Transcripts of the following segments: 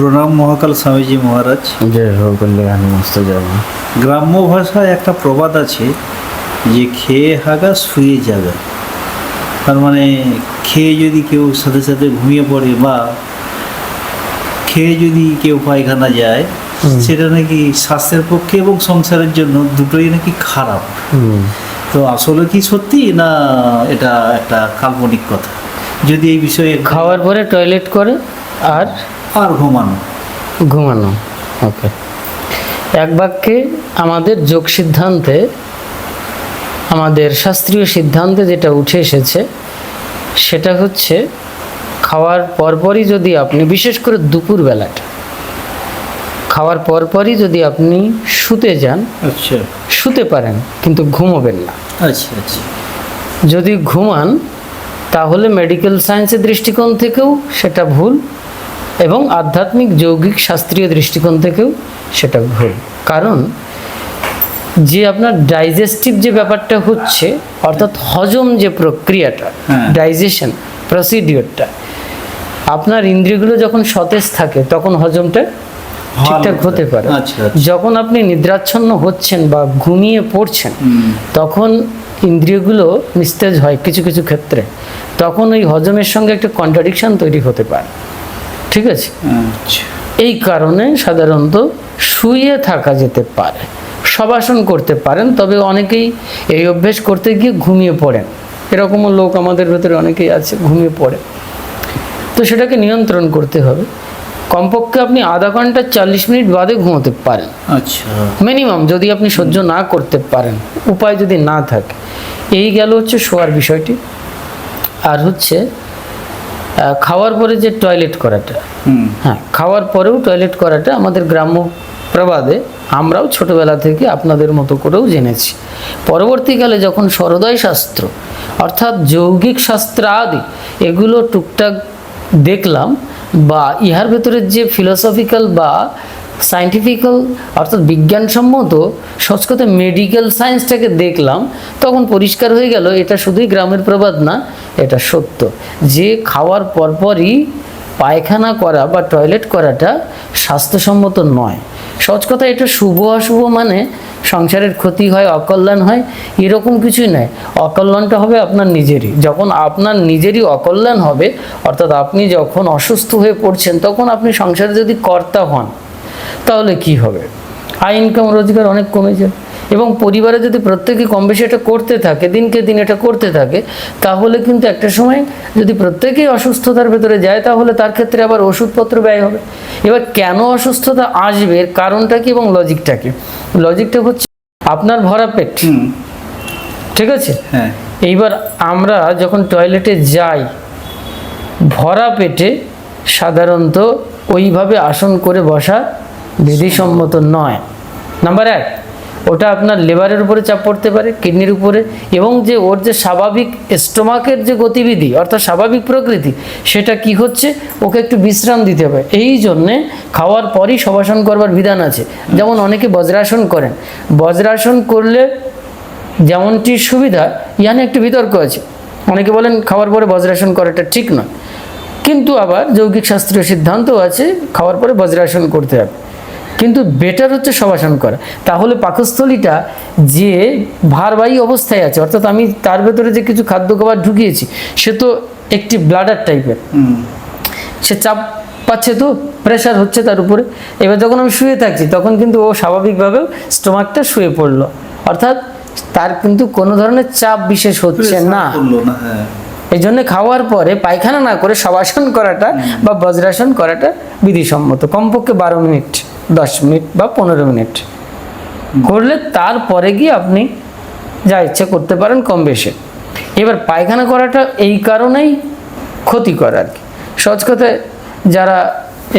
প্রণাম মহাকাল স্বামীজি মহারাজ। জয় হোক কল্যাণ মস্ত যাব গ্রাম্য ভাষায় একটা প্রবাদ আছে যে খেয়ে হাগা শুয়ে যাবে তার মানে খেয়ে যদি কেউ সাথে সাথে ঘুমিয়ে পড়ে বা খেয়ে যদি কেউ পায়খানা যায় সেটা নাকি স্বাস্থ্যের পক্ষে এবং সংসারের জন্য দুটোই নাকি খারাপ। তো আসলে কি সত্যি না এটা একটা কাল্পনিক কথা? যদি এই বিষয়ে খাওয়ার পরে টয়লেট করে আর আর ঘুমানো। ঘুমানো ওকে এক বাক্যে আমাদের যোগ সিদ্ধান্তে আমাদের শাস্ত্রীয় সিদ্ধান্তে যেটা উঠে এসেছে সেটা হচ্ছে খাওয়ার পরপরই যদি আপনি বিশেষ করে দুপুর বেলাটা খাওয়ার পরপরই যদি আপনি শুতে যান আচ্ছা। শুতে পারেন কিন্তু ঘুমোবেন না। আচ্ছা আচ্ছা। যদি ঘুমান তাহলে মেডিকেল সায়েন্সের দৃষ্টিকোণ থেকেও সেটা ভুল এবং আধ্যাত্মিক যৌগিক শাস্ত্রীয় দৃষ্টিকোণ থেকেও সেটা ভুল। কারণ যে আপনার ডাইজেস্টিভ যে ব্যাপারটা হচ্ছে অর্থাৎ হজম যে প্রক্রিয়াটা হ্যাঁ। ডাইজেশন প্রসিডিওরটা আপনার ইন্দ্রিয়গুলো যখন সতেজ থাকে তখন হজমটা ঠিকঠাক হতে পারে। আচ্ছা, আচ্ছা। যখন আপনি নিদ্রাচ্ছন্ন হচ্ছেন বা ঘুমিয়ে পড়ছেন তখন ইন্দ্রিয়গুলো নিস্তেজ হয় কিছু কিছু ক্ষেত্রে। তখন ওই হজমের সঙ্গে একটা কন্ট্রাডিকশন তৈরি হতে পারে। ঠিক আছে? আচ্ছা। এই কারণে সাধারণত শুয়ে থাকা যেতে পারে। সবাসন করতে পারেন তবে অনেকেই এই অভ্যেস করতে গিয়ে ঘুমিয়ে পড়েন। এরকমও লোক আমাদের ভেতরে অনেকেই আছে ঘুমিয়ে পড়ে। তো সেটাকে নিয়ন্ত্রণ করতে হবে। কমপক্ষে আপনি আধা ঘণ্টা চল্লিশ মিনিট বাদে ঘুমোতে পারেন। আচ্ছা। মিনিমাম যদি আপনি সহ্য না করতে পারেন উপায় যদি না থাকে। এই গেল হচ্ছে শোয়ার বিষয়টি। আর হচ্ছে খাওয়ার পরে যে টয়লেট করাটা হ্যাঁ খাওয়ার পরেও টয়লেট করাটা আমাদের গ্রাম্য প্রবাদে আমরাও ছোটবেলা থেকে আপনাদের মতো করেও জেনেছি। পরবর্তীকালে যখন সরোদয় শাস্ত্র অর্থাৎ যৌগিক শাস্ত্র আদি এগুলো টুকটাক দেখলাম বা ইহার ভেতরের যে ফিলোসফিক্যাল বা সায়েন্টিফিক্যাল অর্থাৎ বিজ্ঞানসম্মত সংস্কৃত মেডিকেল সায়েন্সটাকে দেখলাম তখন পরিষ্কার হয়ে গেল এটা শুধুই গ্রামের প্রবাদ না এটা সত্য। যে খাওয়ার পরপরই পায়খানা করা বা টয়লেট করাটা স্বাস্থ্যসম্মত নয়। সহজ কথা, এটা শুভ অশুভ মানে সংসারের ক্ষতি হয়, অকল্যাণ হয়, এরকম কিছুই নয়। অকল্যাণটা হবে আপনার নিজেরই। যখন আপনার নিজেরই অকল্যাণ হবে, অর্থাৎ আপনি যখন অসুস্থ হয়ে পড়ছেন, তখন আপনি সংসারে যদি কর্তা হন, তাহলে কি হবে? আয় ইনকাম রোজগার অনেক কমে যাবে। এবং পরিবারে যদি প্রত্যেকে কম বেশি এটা করতে থাকে দিনকে দিন এটা করতে থাকে তাহলে কিন্তু একটা সময় যদি প্রত্যেকেই অসুস্থতার ভেতরে যায় তাহলে তার ক্ষেত্রে আবার ওষুধপত্র ব্যয় হবে। এবার কেন অসুস্থতা আসবে? এর কারণটা কি এবং লজিকটা কি? লজিকটা হচ্ছে আপনার ভরা পেট। ঠিক আছে? হ্যাঁ। এইবার আমরা যখন টয়লেটে যাই ভরা পেটে সাধারণত ওইভাবে আসন করে বসা বিধিসম্মত নয়। নাম্বার এক। ওটা আপনার লেবারের উপরে চাপ পড়তে পারে, কিডনির উপরে, এবং যে ওর যে স্বাভাবিক স্টোমাকের যে গতিবিধি, অর্থাৎ স্বাভাবিক প্রকৃতি, সেটা কি হচ্ছে? ওকে একটু বিশ্রাম দিতে হবে। এই জন্যে খাওয়ার পরই সবাসন করবার বিধান আছে। যেমন অনেকে বজ্রাসন করেন। বজ্রাসন করলে যেমনটি সুবিধা, ইয়ানে একটু বিতর্ক আছে। অনেকে বলেন, খাওয়ার পরে বজ্রাসন করাটা ঠিক নয়। কিন্তু আবার যৌগিক শাস্ত্রীয় সিদ্ধান্তও আছে, খাওয়ার পরে বজ্রাসন করতে হবে। কিন্তু বেটার হচ্ছে সবাসন করা। তাহলে পাকস্থলীটা যে ভারবাহী অবস্থায় আছে অর্থাৎ আমি তার ভেতরে যে কিছু খাদ্য খাবার ঢুকিয়েছি সে তো একটি ব্লাডার টাইপের সে চাপ পাচ্ছে তো প্রেশার হচ্ছে তার উপরে। এবার যখন আমি শুয়ে থাকছি তখন কিন্তু ও স্বাভাবিকভাবেও স্টোমাকটা শুয়ে পড়ল। অর্থাৎ তার কিন্তু কোনো ধরনের চাপ বিশেষ হচ্ছে না। হ্যাঁ। এই জন্য খাওয়ার পরে পায়খানা না করে সবাসন করাটা বা বজ্রাসন করাটা বিধিসম্মত। কমপক্ষে বারো মিনিট। দশ মিনিট বা পনেরো মিনিট। করলে তারপরে গিয়ে আপনি যা ইচ্ছে করতে পারেন কম বেশি। এবার পায়খানা করাটা এই কারণেই ক্ষতিকর আর কি। সহজ কথায় যারা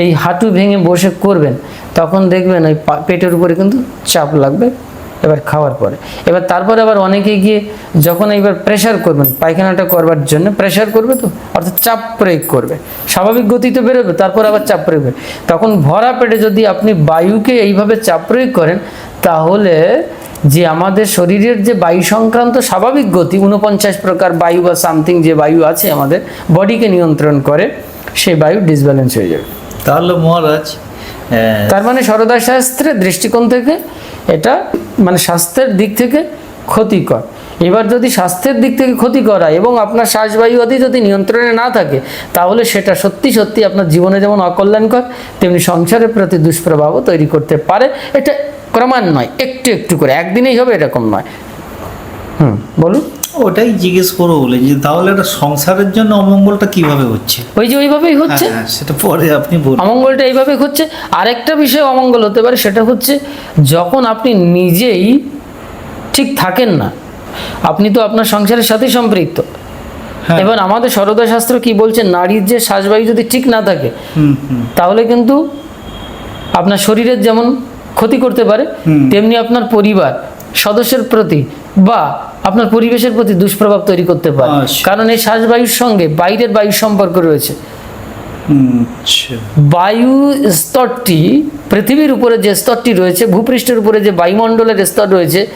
এই হাঁটু ভেঙে বসে করবেন, তখন দেখবেন ওই পেটের উপরে কিন্তু চাপ লাগবে। এবার খাওয়ার পরে। এবার তারপরে আবার অনেকে গিয়ে যখন এইবার প্রেশার করবেন পায়খানাটা করবার জন্য প্রেশার করবে তো? অর্থাৎ চাপ প্রয়োগ করবে। স্বাভাবিক গতিতে বেরোবে তারপর আবার চাপ প্রয়োগ হবে তখন ভরা পেটে যদি আপনি বায়ুকে এইভাবে চাপ প্রয়োগ করেন তাহলে যে আমাদের শরীরের যে বায়ু সংক্রান্ত স্বাভাবিক গতি উনপঞ্চাশ প্রকার বায়ু বা সামথিং যে বায়ু আছে আমাদের বডিকে নিয়ন্ত্রণ করে সেই বায়ু ডিসব্যালেন্স হয়ে যাবে। তাহলে মহারাজ তার মানে সরদার শাস্ত্রের দৃষ্টিকোণ থেকে এটা মানে স্বাস্থ্যের দিক থেকে ক্ষতিকর। এবার যদি স্বাস্থ্যের দিক থেকে ক্ষতি করা এবং আপনার শ্বাসবায়ু আদি যদি নিয়ন্ত্রণে না থাকে, তাহলে সেটা সত্যি সত্যি আপনার জীবনে যেমন অকল্যাণকর, তেমনি সংসারের প্রতি দুষ্প্রভাবও তৈরি করতে পারে। এটা ক্রমান্বয়, একটু একটু করে। একদিনেই হবে এরকম নয়। হুম, বলুন। ওটাই জিজ্ঞেস করব বলে যে তাহলে এটা সংসারের জন্য অমঙ্গলটা কীভাবে হচ্ছে? ওই যে ওইভাবেই হচ্ছে? হ্যাঁ, হ্যাঁ, সেটা পরে আপনি বলুন। অমঙ্গলটা এইভাবে হচ্ছে। আরেকটা বিষয় অমঙ্গল হতে পারে সেটা হচ্ছে যখন আপনি নিজেই ঠিক থাকেন না আপনি তো আপনার সংসারের সাথে সম্পৃক্ত। হ্যাঁ। এবার আমাদের সরদা শাস্ত্র কি বলছে? নারীর যে শ্বাসবায়ু যদি ঠিক না থাকে তাহলে কিন্তু আপনার শরীরের যেমন ক্ষতি করতে পারে তেমনি আপনার পরিবার সদস্যের প্রতি বা আপনার পরিবেশের প্রতি দুষ্প্রভাব তৈরি করতে পারে। আচ্ছা। কারণ এই শ্বাসবায়ুর সঙ্গে বাইরের বায়ুর সম্পর্ক রয়েছে। আচ্ছা। বায়ু স্তরটি পৃথিবীর উপরে যে স্তরটি রয়েছে ভূপৃষ্ঠের উপরে যে বায়ুমণ্ডলের স্তর রয়েছে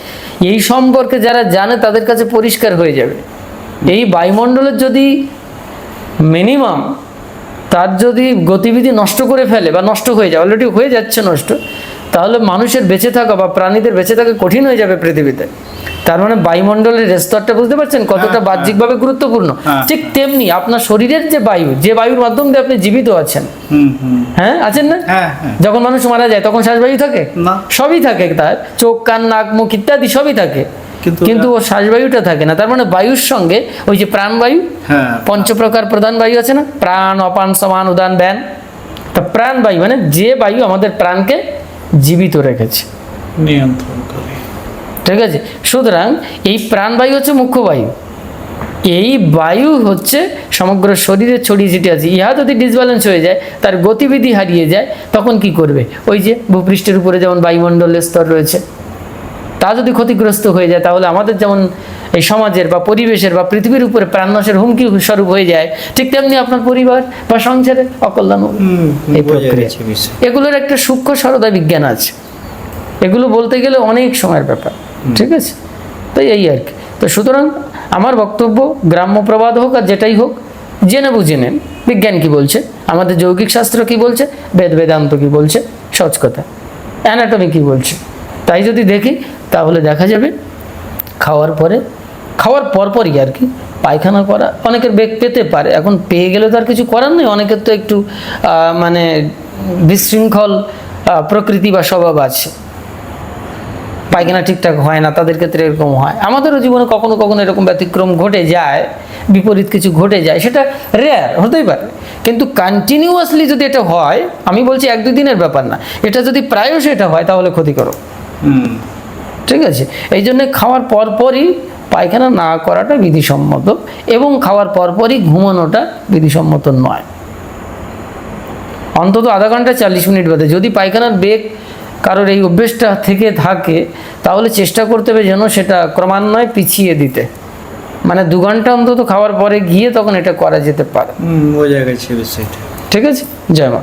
এই সম্পর্কে যারা জানে তাদের কাছে পরিষ্কার হয়ে যাবে। এই বায়ুমণ্ডলের যদি মিনিমাম তার যদি গতিবিধি নষ্ট করে ফেলে বা নষ্ট হয়ে যায় অলরেডি হয়ে যাচ্ছে নষ্ট তাহলে মানুষের বেঁচে থাকা বা প্রাণীদের বেঁচে থাকা কঠিন হয়ে যাবে পৃথিবীতে। তার মানে বায়ুমণ্ডলের স্তরটা বুঝতে পারছেন? কতটা বাহ্যিকভাবে গুরুত্বপূর্ণ। হ্যাঁ। ঠিক তেমনি আপনার শরীরের যে বায়ু যে বায়ুর মাধ্যম দিয়ে আপনি জীবিত আছেন। হ্যাঁ আছেন না? হ্যাঁ হ্যাঁ। যখন মানুষ মারা যায় তখন শ্বাসবায়ু থাকে? সবই থাকে তার। চোখ কান নাক মুখ ইত্যাদি সবই থাকে। কিন্তু ও শ্বাসবায়ুটা থাকে না। তার মানে বায়ুর সঙ্গে ওই যে প্রাণবায়ু হ্যাঁ। পঞ্চপ্রকার প্রধান বায়ু আছে না? প্রাণ অপান সমান উদান ব্যান। তা প্রাণবায়ু মানে যে বায়ু আমাদের প্রাণকে জীবিত রেখেছে। নিয়ন্ত্রণ করে ঠিক আছে? সুতরাং এই প্রাণবায়ু হচ্ছে মুখ্য বায়ু। এই বায়ু হচ্ছে সমগ্র শরীরে ছড়িয়ে ছিটিয়ে আছে। ইহা যদি ডিসব্যালেন্স হয়ে যায় তার গতিবিধি হারিয়ে যায় তখন কি করবে? ওই যে ভূপৃষ্ঠের উপরে যেমন বায়ুমণ্ডলের স্তর রয়েছে তা যদি ক্ষতিগ্রস্ত হয়ে যায় তাহলে আমাদের যেমন এই সমাজের বা পরিবেশের বা পৃথিবীর উপরে প্রাণনাশের হুমকি স্বরূপ হয়ে যায় ঠিক তেমনি আপনার পরিবার বা সংসারে অকল্যাণ এই প্রক্রিয়া। এগুলোর একটা সূক্ষ্ম সরদা বিজ্ঞান আছে। এগুলো বলতে গেলে অনেক সময়ের ব্যাপার ঠিক আছে? তো এই আর কি। তো সুতরাং আমার বক্তব্য গ্রাম্য প্রবাদ হোক আর যেটাই হোক জেনে বুঝে নেন। বিজ্ঞান কি বলছে? আমাদের যৌগিক শাস্ত্র কি বলছে? বেদ বেদান্ত কি বলছে? সচ কথা। অ্যানাটমি কি বলছে? তাই যদি দেখি তাহলে দেখা যাবে খাওয়ার পরে, খাওয়ার পরপরই আর কি পায়খানা করা অনেকের বেগ পেতে পারে। এখন পেয়ে গেলে তো আর কিছু করার নেই, অনেকের তো একটু মানে বিশৃঙ্খল প্রকৃতি বা স্বভাব আছে। পায়খানা ঠিকঠাক হয় না, তাদের ক্ষেত্রে এরকম হয়। আমাদেরও জীবনে কখনো কখনো এরকম ব্যতিক্রম ঘটে যায়, বিপরীত কিছু ঘটে যায়, সেটা রেয়ার হতেই পারে। কিন্তু কন্টিনিউয়াসলি যদি এটা হয়, আমি বলছি এক দুই দিনের ব্যাপার না, এটা যদি প্রায়শ এটা হয়, তাহলে ক্ষতিকর। হুম। ঠিক আছে? এই জন্য খাওয়ার পরপরই পায়খানা না করাটা বিধিসম্মত এবং খাওয়ার পরপরই ঘুমানোটা বিধিসম্মত নয়। অন্তত আধা ঘণ্টা চল্লিশ মিনিট বাদে। যদি পায়খানার বেগ কারোর এই অভ্যেসটা থেকে থাকে তাহলে চেষ্টা করতে হবে যেন সেটা ক্রমান্বয়ে পিছিয়ে দিতে। মানে দু ঘণ্টা অন্তত খাওয়ার পরে গিয়ে তখন এটা করা যেতে পারে। ঠিক আছে? জয় মা।